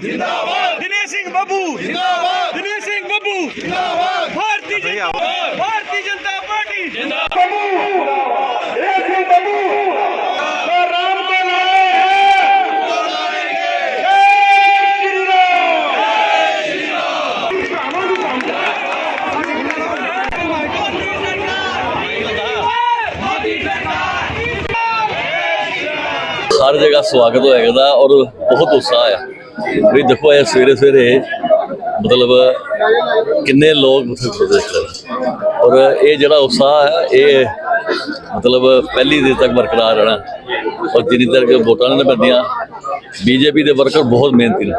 ਜਿੰਦਾਬਾਦ। ਦਿਨੇਸ਼ ਸਿੰਘ ਬੱਬੂ। ਜਿੰਦਾਬਾਦ। ਦਿਨੇਸ਼ ਸਿੰਘ ਬੱਬੂ। ਜਿੰਦਾਬਾਦ। ਭਾਰਤੀ ਜਨਤਾ ਭਾਰਤੀ ਜਨਤਾ ਪਾਰਟੀ। ਜਿੰਦਾਬਾਦ। ਹਰ ਜਗ੍ਹਾ ਸਵਾਗਤ ਹੋਏਗਾ ਦਾ ਔਰ ਬਹੁਤ ਉਤਸ਼ਾਹ ਆ। ਵੀ ਦੇਖੋ, ਇਹ ਸਵੇਰੇ ਸਵੇਰੇ ਮਤਲਬ ਕਿੰਨੇ ਲੋਕ ਉੱਥੇ ਪ੍ਰਦੇਸ਼ ਕਰ ਔਰ ਇਹ ਜਿਹੜਾ ਉਤਸ਼ਾਹ ਹੈ, ਇਹ ਮਤਲਬ ਪਹਿਲੀ ਦਿਨ ਤੱਕ ਬਰਕਰਾਰ ਰਹਿਣਾ। ਔਰ ਜਿੰਨੀ ਦੇਰ ਕਿ ਵੋਟਾਂ ਨੇ ਬੰਦੀਆਂ ਬੀਜੇਪੀ ਦੇ ਵਰਕਰ ਬਹੁਤ ਮਿਹਨਤੀ ਨੇ।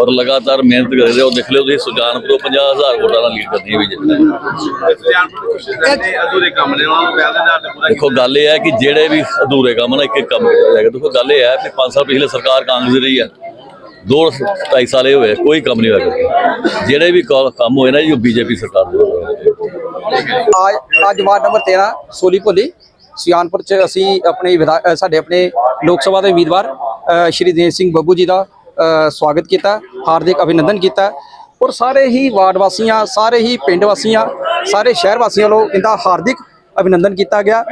ਔਰ ਲਗਾਤਾਰ ਮਿਹਨਤ ਕਰ ਰਹੇ ਹੋ ਦੇਖ ਲਿਓ, ਤੁਸੀਂ ਸੁਜਾਨਪੁਰੋਂ 50000 ਵੋਟਾਂ ਨਾਲ ਲੀਡ ਕਰਦੀ ਹੈ ਬੀਜੇਪੀ ਨੇ। ਦੇਖੋ, ਗੱਲ ਇਹ ਹੈ ਕਿ ਜਿਹੜੇ ਵੀ ਅਧੂਰੇ ਕੰਮ ਨਾ ਇੱਕ ਇੱਕ ਕੰਮ ਕੀਤਾ ਜਾਏਗਾ ਦੇਖੋ, ਗੱਲ ਇਹ ਹੈ ਕਿ 5 ਸਾਲ ਪਿਛਲੇ ਸਰਕਾਰ ਕਾਂਗਰਸ ਦੀ ਰਹੀ ਹੈ। ਦੋ ਢਾਈ ਸਾਲੇ ਹੋਏ ਕੋਈ ਕੰਮ ਨਹੀਂ ਹੋਇਆ ਜਿਹੜੇ ਵੀ ਕੰਮ ਹੋਏ ਨਾ ਜੀ, ਉਹ ਬੀਜੇਪੀ ਸਰਕਾਰ ਦੇ ਹੋਏ। ਅੱਜ ਵਾਰਡ ਨੰਬਰ 13 ਸੋਲੀ ਭੋਲੀ ਸਿਆਨਪੁਰ ਚ ਅਸੀਂ ਆਪਣੇ ਵਿਧਾ- ਸਾਡੇ ਆਪਣੇ ਲੋਕ ਸਭਾ ਦੇ ਉਮੀਦਵਾਰ ਸ਼੍ਰੀ ਦਿਨੇਸ਼ ਸਿੰਘ ਬੱਬੂ ਜੀ ਦਾ ਸਵਾਗਤ ਕੀਤਾ, ਹਾਰਦਿਕ ਅਭਿਨੰਦਨ ਕੀਤਾ। ਔਰ ਸਾਰੇ ਹੀ ਵਾਰਡ ਵਾਸੀਆਂ, ਸਾਰੇ ਹੀ ਪਿੰਡ ਵਾਸੀਆਂ, ਸਾਰੇ ਸ਼ਹਿਰ ਵਾਸੀਆਂ ਵੱਲੋਂ ਇਹਦਾ ਹਾਰਦਿਕ ਅਭਿਨੰਦਨ ਕੀਤਾ ਗਿਆ।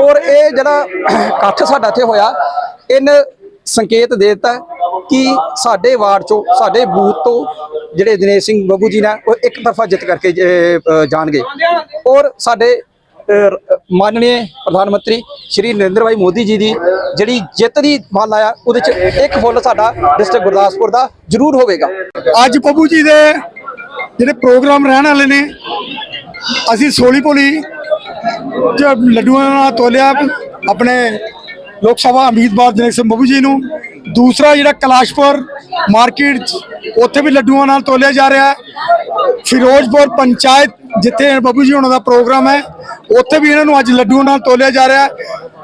ਔਰ ਇਹ ਜਿਹੜਾ ਇਕੱਠ ਸਾਡਾ ਇੱਥੇ ਹੋਇਆ, ਇਹਨ ਸੰਕੇਤ ਦੇ ਦਿੱਤਾ। ਕਿ ਸਾਡੇ ਵਾਰਡ ਚੋਂ ਸਾਡੇ ਬੂਥ ਤੋਂ ਜਿਹੜੇ ਦਿਨੇਸ਼ ਸਿੰਘ ਬੱਬੂ ਜੀ ਨੇ ਉਹ ਇੱਕ ਤਰਫਾ ਜਿੱਤ ਕਰਕੇ ਜਾਣਗੇ। ਔਰ ਸਾਡੇ ਅ, ਪ੍ਰਧਾਨ ਮੰਤਰੀ ਸ਼੍ਰੀ ਨਰਿੰਦਰ ਭਾਈ ਮੋਦੀ ਜੀ ਦੀ ਜਿਹੜੀ ਜਿੱਤ ਦੀ ਮਾਲ ਆਇਆ ਉਹਦੇ ਚ ਇੱਕ ਫੁੱਲ ਸਾਡਾ ਡਿਸਟ੍ਰਿਕਟ ਗੁਰਦਾਸਪੁਰ ਦਾ ਜ਼ਰੂਰ ਹੋਵੇਗਾ। ਅੱਜ ਬੱਬੂ ਜੀ ਦੇ ਜਿਹੜੇ ਪ੍ਰੋਗਰਾਮ ਰਹਿਣ ਵਾਲੇ ਨੇ ਅਸੀਂ ਸੋਲੀ ਪੋਲੀ ਚ ਲੱਡੂਆਂ ਨਾਲ ਤੋਲਿਆ ਆਪਣੇ ਲੋਕ ਸਭਾ ਉਮੀਦਵਾਰ ਦਿਨੇਸ਼ ਸਿੰਘ ਬੱਬੂ ਜੀ ਨੂੰ। ਦੂਸਰਾ ਜਿਹੜਾ ਕਲਾਸ਼ਪੁਰ ਮਾਰਕੀਟ ਉੱਥੇ ਵੀ ਲੱਡੂਆਂ ਨਾਲ ਤੋਲਿਆ ਜਾ ਰਿਹਾ ਹੈ। ਫਿਰੋਜ਼ਪੁਰ ਪੰਚਾਇਤ ਜਿੱਥੇ ਬੱਬੂ ਜੀ ਹੋਣਾ ਦਾ ਪ੍ਰੋਗਰਾਮ ਹੈ ਉੱਥੇ ਵੀ ਇਹਨਾਂ ਨੂੰ ਅੱਜ ਲੱਡੂਆਂ ਨਾਲ ਤੋਲਿਆ ਜਾ ਰਿਹਾ ਹੈ।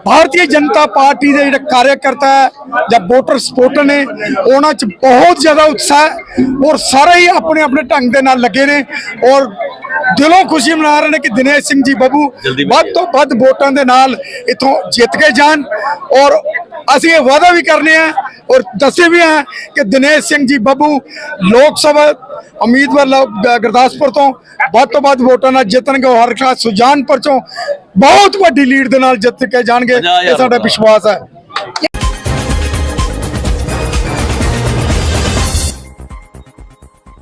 ਭਾਰਤੀ ਜਨਤਾ ਪਾਰਟੀ ਦੇ ਜਿਹੜੇ ਕਾਰਜਕਰਤਾ ਹੈ ਜਾਂ ਵੋਟਰ ਸਪੋਰਟਰ ਨੇ ਉਹਨਾਂ 'ਚ ਬਹੁਤ ਜ਼ਿਆਦਾ ਉਤਸ਼ਾਹ ਹੈ ਔਰ ਸਾਰੇ ਹੀ ਆਪਣੇ ਆਪਣੇ ਢੰਗ ਦੇ ਨਾਲ ਲੱਗੇ ਨੇ ਔਰ ਦਿਲੋਂ ਖੁਸ਼ੀ ਮਨਾ ਰਹੇ ਨੇ ਕਿ ਦਿਨੇਸ਼ ਸਿੰਘ ਜੀ ਬੱਬੂ ਵੱਧ ਤੋਂ ਵੱਧ ਵੋਟਾਂ ਦੇ ਨਾਲ ਇਥੋਂ ਜਿੱਤ ਕੇ ਜਾਣ ਔਰ ਅਸੀਂ ਇਹ ਵਾਅਦਾ ਵੀ ਕਰਨੇ ਆ ਔਰ ਦੱਸੇ ਵੀ ਆ ਕਿ ਦਿਨੇਸ਼ ਸਿੰਘ ਜੀ ਬੱਬੂ ਲੋਕ ਸਭਾ ਉਮੀਦਵਾਰ ਗੁਰਦਾਸਪੁਰ ਤੋਂ ਵੱਧ ਤੋਂ ਵੱਧ ਵੋਟਾਂ ਨਾਲ ਜਿੱਤਣਗੇ ਹਰ ਖਾਸ ਸੁਜਾਨਪੁਰ ਚੋਂ ਬਹੁਤ ਵੱਡੀ ਲੀਡ ਦੇ ਨਾਲ ਜਿੱਤ ਕੇ ਜਾਣਗੇ ਇਹ ਸਾਡਾ। ਵਿਸ਼ਵਾਸ ਹੈ